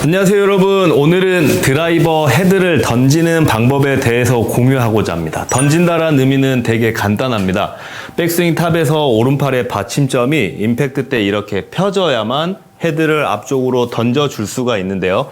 안녕하세요 여러분. 오늘은 드라이버 헤드를 던지는 방법에 대해서 공유하고자 합니다. 던진다라는 의미는 되게 간단합니다. 백스윙 탑에서 오른팔의 받침점이 임팩트 때 이렇게 펴져야만 헤드를 앞쪽으로 던져 줄 수가 있는데요.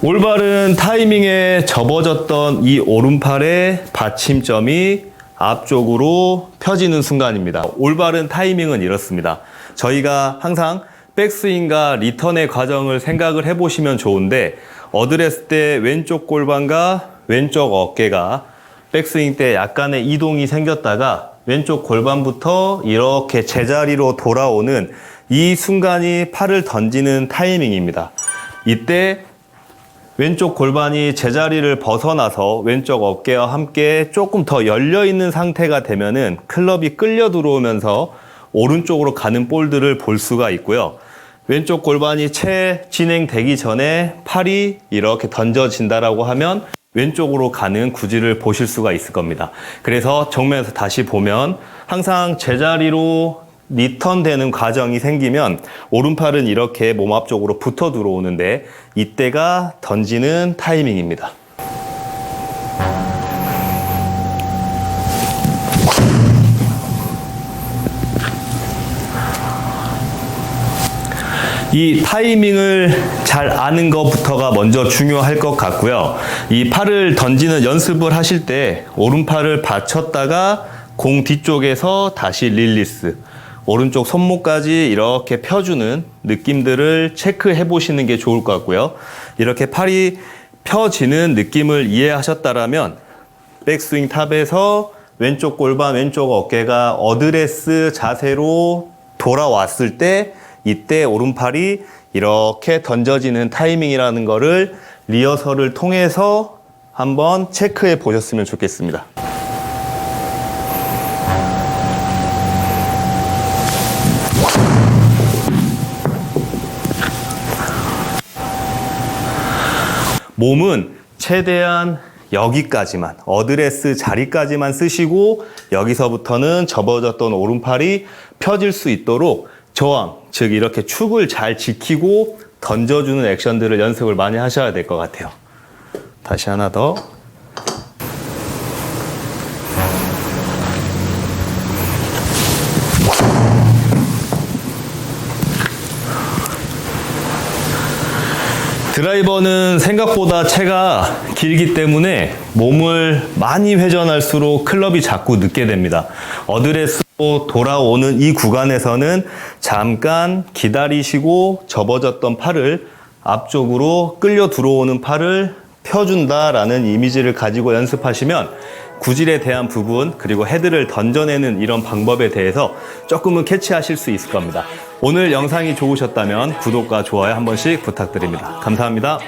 올바른 타이밍에 접어졌던 이 오른팔의 받침점이 앞쪽으로 펴지는 순간입니다. 올바른 타이밍은 이렇습니다. 저희가 항상 백스윙과 리턴의 과정을 생각을 해보시면 좋은데 어드레스 때 왼쪽 골반과 왼쪽 어깨가 백스윙 때 약간의 이동이 생겼다가 왼쪽 골반부터 이렇게 제자리로 돌아오는 이 순간이 팔을 던지는 타이밍입니다. 이때 왼쪽 골반이 제자리를 벗어나서 왼쪽 어깨와 함께 조금 더 열려 있는 상태가 되면은 클럽이 끌려 들어오면서 오른쪽으로 가는 볼들을 볼 수가 있고요. 왼쪽 골반이 채 진행되기 전에 팔이 이렇게 던져진다라고 하면 왼쪽으로 가는 구질을 보실 수가 있을 겁니다. 그래서 정면에서 다시 보면 항상 제자리로 리턴되는 과정이 생기면 오른팔은 이렇게 몸 앞쪽으로 붙어 들어오는데 이때가 던지는 타이밍입니다. 이 타이밍을 잘 아는 것부터가 먼저 중요할 것 같고요. 이 팔을 던지는 연습을 하실 때 오른팔을 받쳤다가 공 뒤쪽에서 다시 릴리스. 오른쪽 손목까지 이렇게 펴주는 느낌들을 체크해 보시는 게 좋을 것 같고요. 이렇게 팔이 펴지는 느낌을 이해하셨다라면 백스윙 탑에서 왼쪽 골반, 왼쪽 어깨가 어드레스 자세로 돌아왔을 때 이때 오른팔이 이렇게 던져지는 타이밍이라는 거를 리허설을 통해서 한번 체크해 보셨으면 좋겠습니다. 몸은 최대한 여기까지만 어드레스 자리까지만 쓰시고 여기서부터는 접어졌던 오른팔이 펴질 수 있도록 저항 즉 이렇게 축을 잘 지키고 던져주는 액션들을 연습을 많이 하셔야 될 것 같아요. 다시 하나 더 드라이버는 생각보다 채가 길기 때문에 몸을 많이 회전할수록 클럽이 자꾸 늦게 됩니다. 어드레스로 돌아오는 이 구간에서는 잠깐 기다리시고 접어졌던 팔을 앞쪽으로 끌려 들어오는 팔을 펴준다라는 이미지를 가지고 연습하시면 구질에 대한 부분 그리고 헤드를 던져내는 이런 방법에 대해서 조금은 캐치하실 수 있을 겁니다. 오늘 영상이 좋으셨다면 구독과 좋아요 한 번씩 부탁드립니다. 감사합니다.